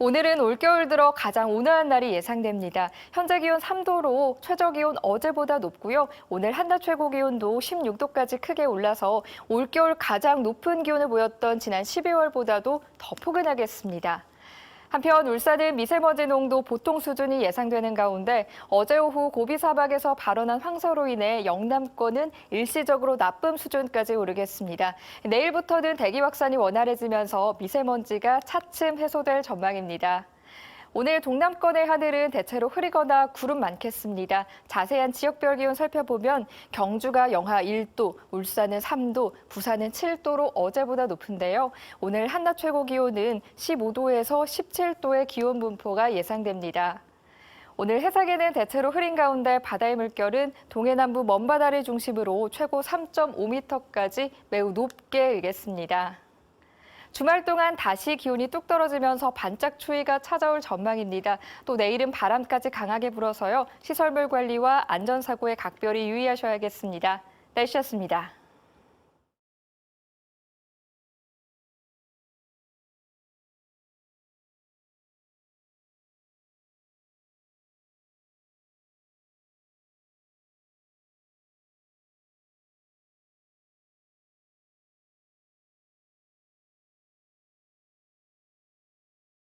오늘은 올겨울 들어 가장 온화한 날이 예상됩니다. 현재 기온 3도로 최저 기온 어제보다 높고요. 오늘 한낮 최고 기온도 16도까지 크게 올라서 올겨울 가장 높은 기온을 보였던 지난 12월보다도 더 포근하겠습니다. 한편 울산 은 미세먼지 농도 보통 수준이 예상되는 가운데 어제 오후 고비 사박에서 발원한 황사로 인해 영남권은 일시적으로 나쁨 수준까지 오르겠습니다. 내일부터는 대기 확산이 원활해지면서 미세먼지가 차츰 해소될 전망입니다. 오늘 동남권의 하늘은 대체로 흐리거나 구름 많겠습니다. 자세한 지역별 기온 살펴보면 경주가 영하 1도, 울산은 3도, 부산은 7도로 어제보다 높은데요. 오늘 한낮 최고 기온은 15도에서 17도의 기온 분포가 예상됩니다. 오늘 해상에는 대체로 흐린 가운데 바다의 물결은 동해 남부 먼바다를 중심으로 최고 3.5m까지 매우 높게 일겠습니다. 주말 동안 다시 기온이 뚝 떨어지면서 반짝 추위가 찾아올 전망입니다. 또 내일은 바람까지 강하게 불어서요. 시설물 관리와 안전사고에 각별히 유의하셔야겠습니다. 날씨였습니다.